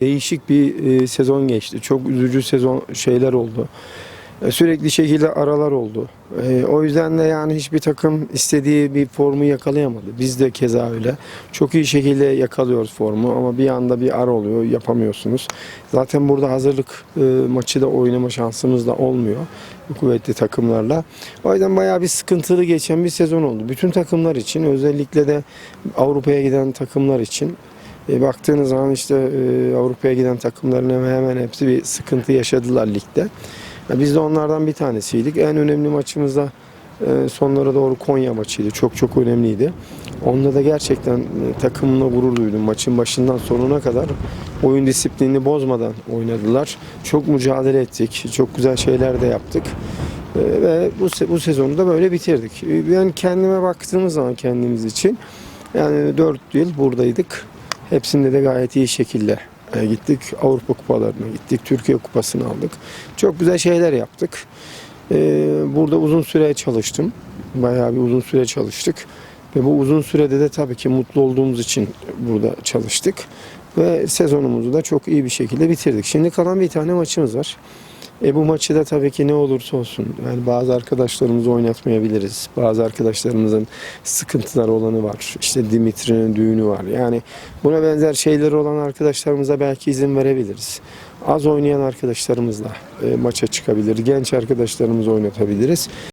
Değişik bir e, sezon geçti. Çok üzücü sezon şeyler oldu. E, Sürekli şekilde aralar oldu. E, o yüzden de yani hiçbir takım istediği bir formu yakalayamadı. Biz de keza öyle. Çok iyi şekilde yakalıyoruz formu ama bir anda bir ara oluyor, yapamıyorsunuz. Zaten burada hazırlık e, maçı da oynama şansımız da olmuyor kuvvetli takımlarla. O yüzden bayağı bir sıkıntılı geçen bir sezon oldu. Bütün takımlar için özellikle de Avrupa'ya giden takımlar için e, baktığınız zaman işte e, Avrupa'ya giden takımların hemen hemen hepsi bir sıkıntı yaşadılar ligde. Ya biz de onlardan bir tanesiydik. En önemli maçımız da e, sonlara doğru Konya maçıydı. Çok çok önemliydi. Onda da gerçekten e, takımla gurur duydum. Maçın başından sonuna kadar oyun disiplinini bozmadan oynadılar. Çok mücadele ettik. Çok güzel şeyler de yaptık. E, Ve bu, se- bu sezonu da böyle bitirdik. E, Ben kendime baktığımız zaman kendimiz için yani 4 yıl buradaydık. Hepsinde de gayet iyi şekilde e, gittik. Avrupa kupalarına gittik. Türkiye kupasını aldık. Çok güzel şeyler yaptık. E, Burada uzun süre çalıştım. Bayağı bir uzun süre çalıştık. Ve bu uzun sürede de tabii ki mutlu olduğumuz için burada çalıştık. Ve sezonumuzu da çok iyi bir şekilde bitirdik. Şimdi kalan bir tane maçımız var. E bu maçı da tabii ki ne olursa olsun yani bazı arkadaşlarımızı oynatmayabiliriz. Bazı arkadaşlarımızın sıkıntıları olanı var. İşte Dimitri'nin düğünü var. Yani buna benzer şeyleri olan arkadaşlarımıza belki izin verebiliriz. Az oynayan arkadaşlarımızla e, maça çıkabilir. Genç arkadaşlarımızı oynatabiliriz.